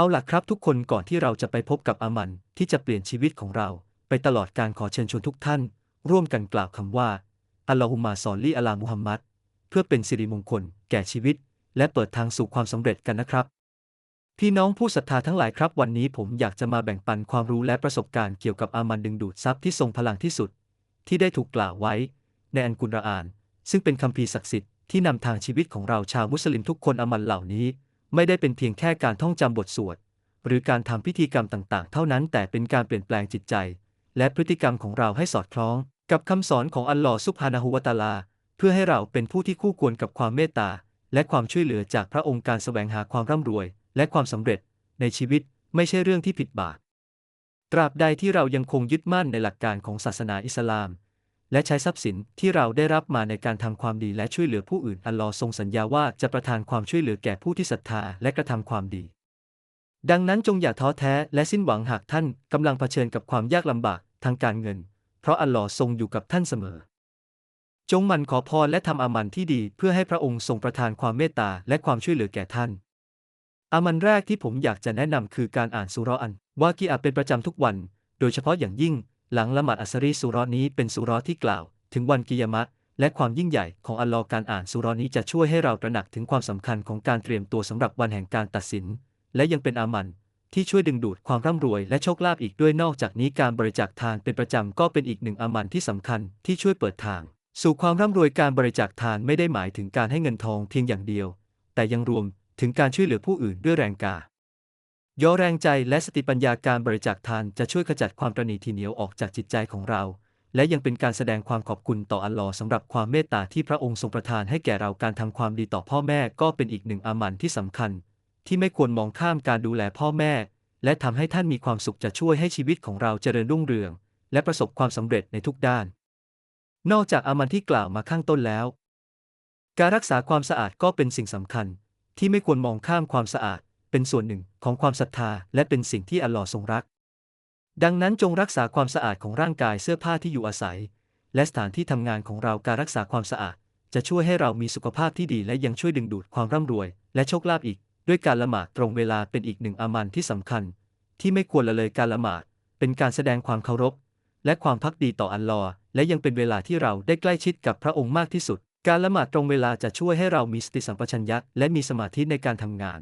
เอาล่ะครับทุกคนก่อนที่เราจะไปพบกับอามันที่จะเปลี่ยนชีวิตของเรา ไปตลอดการขอเชิญชวนทุกท่าน ร่วมกันกล่าวคำว่าอัลลอฮุมมาสอนลีอัลามุฮัมมัดเพื่อเป็นสิริมงคล แก่ชีวิต และเปิดทางสู่ความสำเร็จกันนะครับ พี่น้องผู้ศรัทธาทั้งหลายครับ วันนี้ผมอยากจะมาแบ่งปันความรู้และประสบการณ์เกี่ยวกับอามันดึงดูดทรัพย์ที่ทรงพลังที่สุด ที่ได้ถูกกล่าวไว้ ในอันกุรอาน ซึ่งเป็นคัมภีร์ศักดิ์สิทธิ์ที่นำทางชีวิตของเราชาวมุสลิมทุกคนอามันเหล่านี้ ไม่ได้เป็นเพียงแค่การท่องจำบทสวด หรือการทำพิธีกรรมต่างๆ เท่านั้น แต่เป็นการเปลี่ยนแปลงจิตใจ และพฤติกรรมของเราให้สอดคล้อง กับคำสอนของอัลลอฮ์ซุบฮานะฮูวะตาลา เพื่อให้เราเป็นผู้ที่คู่ควรกับความเมตตา และความช่วยเหลือจากพระองค์การแสวงหาความร่ำรวย และความสำเร็จ ในชีวิตไม่ใช่เรื่องที่ผิดบาปตราบใดที่เรายังคงยึดมั่นในหลักการของศาสนาอิสลาม และใช้ทรัพย์สินที่เราได้รับมาในการทำความดีและช่วยเหลือผู้อื่นอัลลอฮ์ทรงสัญญาว่าจะประทานความช่วยเหลือแก่ผู้ที่ศรัทธาและกระทำความดี ดังนั้นจงอย่าท้อแท้และสิ้นหวังหากท่านกำลังเผชิญกับความยากลำบากทางการเงิน เพราะอัลลอฮ์ทรงอยู่กับท่านเสมอ จงมันขอพรและทำอามันที่ดีเพื่อให้พระองค์ทรงประทานความเมตตาและความช่วยเหลือแก่ท่านอามันแรกที่ผมอยากจะแนะนำคือการอ่านสุรอันวากีอาเป็นประจำทุกวัน โดยเฉพาะอย่างยิ่ง หลังละหมาดอัสรีสุราะห์นี้เป็นสุราะห์ที่กล่าว ถึงวันกิยามะและความยิ่งใหญ่ของอัลลอฮ์การอ่านสุราะห์นี้จะช่วยให้เราตระหนักถึงความสำคัญของการเตรียมตัวสำหรับวันแห่งการตัดสิน และยังเป็นอามันที่ช่วยดึงดูดความร่ำรวยและโชคลาภอีกด้วยนอกจากนี้การบริจาคทานเป็นประจำก็เป็นอีกหนึ่งอามันที่สำคัญที่ช่วยเปิดทาง สู่ความร่ำรวยการบริจาคทานไม่ได้หมายถึงการให้เงินทองเพียงอย่างเดียว แต่ยังรวมถึงการช่วยเหลือผู้อื่นด้วยแรงกา ย่อแรงใจและสติปัญญาการบริจาคทานจะช่วยขจัดความตระหนี่ทีเหนียวออกจากจิตใจของเรา และยังเป็นการแสดงความขอบคุณต่ออัลลอฮ์สำหรับความเมตตาที่พระองค์ทรงประทานให้แก่เราการทำความดีต่อพ่อแม่ก็เป็นอีกหนึ่งอามันที่สำคัญ ที่ไม่ควรมองข้ามการดูแลพ่อแม่ และทำให้ท่านมีความสุขจะช่วยให้ชีวิตของเราเจริญรุ่งเรือง และประสบความสำเร็จในทุกด้าน นอกจากอามันที่กล่าวมาข้างต้นแล้ว การรักษาความสะอาดก็เป็นสิ่งสำคัญ ที่ไม่ควรมองข้ามความสะอาด เป็นส่วนหนึ่งของความศรัทธาและเป็นสิ่งที่อัลลอฮ์ทรงรัก ดังนั้นจงรักษาความสะอาดของร่างกายเสื้อผ้าที่อยู่อาศัย และสถานที่ทำงานของเราการรักษาความสะอาด จะช่วยให้เรามีสุขภาพที่ดีและยังช่วยดึงดูดความร่ำรวย และโชคลาภอีก ด้วยการละหมาดตรงเวลาเป็นอีกหนึ่งอามันที่สำคัญ ที่ไม่ควรละเลยการละหมาด เป็นการแสดงความเคารพ และความพักดีต่ออัลลอฮ์และยังเป็นเวลาที่เราได้ใกล้ชิดกับพระองค์มากที่สุดการละหมาดตรงเวลาจะช่วยให้เรามีสติสัมปชัญญะและมีสมาธิในการทำงาน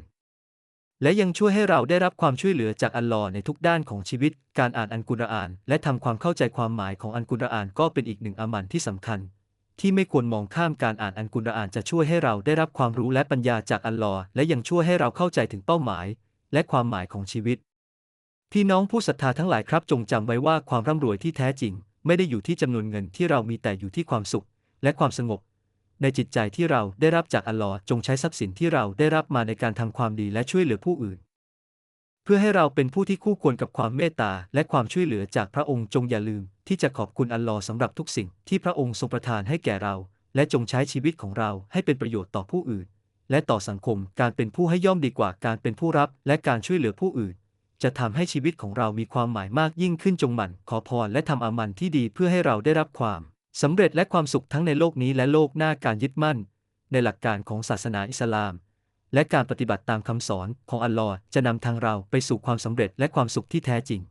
และยังช่วยให้เราได้รับความช่วยเหลือจากอัลลอฮ์ในทุกด้านของชีวิต การอ่านอันกุรอาน และทำความเข้าใจความหมายของอันกุรอานก็เป็นอีกหนึ่งอามันที่สำคัญ ที่ไม่ควรมองข้ามการอ่านอันกุรอานจะช่วยให้เราได้รับความรู้และปัญญาจากอัลลอฮ์และยังช่วยให้เราเข้าใจถึงเป้าหมาย และความหมายของชีวิต พี่น้องผู้ศรัทธาทั้งหลายครับจงจำไว้ว่าความร่ำรวยที่แท้จริง ไม่ได้อยู่ที่จำนวนเงินที่เรามีแต่อยู่ที่ความสุข และความสงบ ในจิตใจที่เราได้รับจากอัลลอฮ์จงใช้ทรัพย์สินที่เราได้รับมาในการทำความดีและช่วยเหลือผู้อื่น เพื่อให้เราเป็นผู้ที่คู่ควรกับความเมตตาและความช่วยเหลือจากพระองค์จงอย่าลืม ที่จะขอบคุณอัลลอฮ์สำหรับทุกสิ่งที่พระองค์ทรงประทานให้แก่เรา และจงใช้ชีวิตของเราให้เป็นประโยชน์ต่อผู้อื่น และต่อสังคมการเป็นผู้ให้ย่อมดีกว่าการเป็นผู้รับและการช่วยเหลือผู้อื่นจะทำให้ชีวิตของเรามีความหมายมากยิ่งขึ้นจงหมั่นขอพรและทำอามันที่ดีเพื่อให้เราได้รับความ สำเร็จและความสุขทั้งในโลกนี้และโลกหน้าการยึดมั่น ในหลักการของศาสนาอิสลาม และการปฏิบัติตามคำสอนของอัลลอฮ์จะนำทางเราไปสู่ความสำเร็จและความสุขที่แท้จริง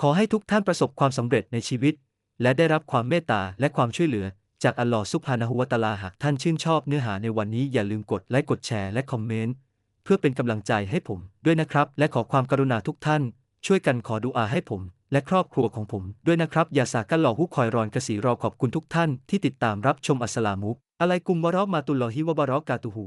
ขอให้ทุกท่านประสบความสำเร็จในชีวิต และได้รับความเมตตาและความช่วยเหลือ จากอัลลอฮ์ซุบฮานะฮูวะตะอาลาหากท่านชื่นชอบเนื้อหาในวันนี้อย่าลืมกดไลค์กดแชร์และคอมเมนต์เพื่อเป็นกำลังใจให้ผมด้วยนะครับ และขอความกรุณาทุกท่าน ช่วยกันขอดุอาให้ผม และครอบครัวของผมด้วยนะครับ อย่าสากันหลอกฮุกคอยรอนกระสีรอขอบคุณทุกท่านที่ติดตามรับชมอัสสลามุกอะลัยกุมวะรอมาตุลลอฮิวะบะรอกาตุฮู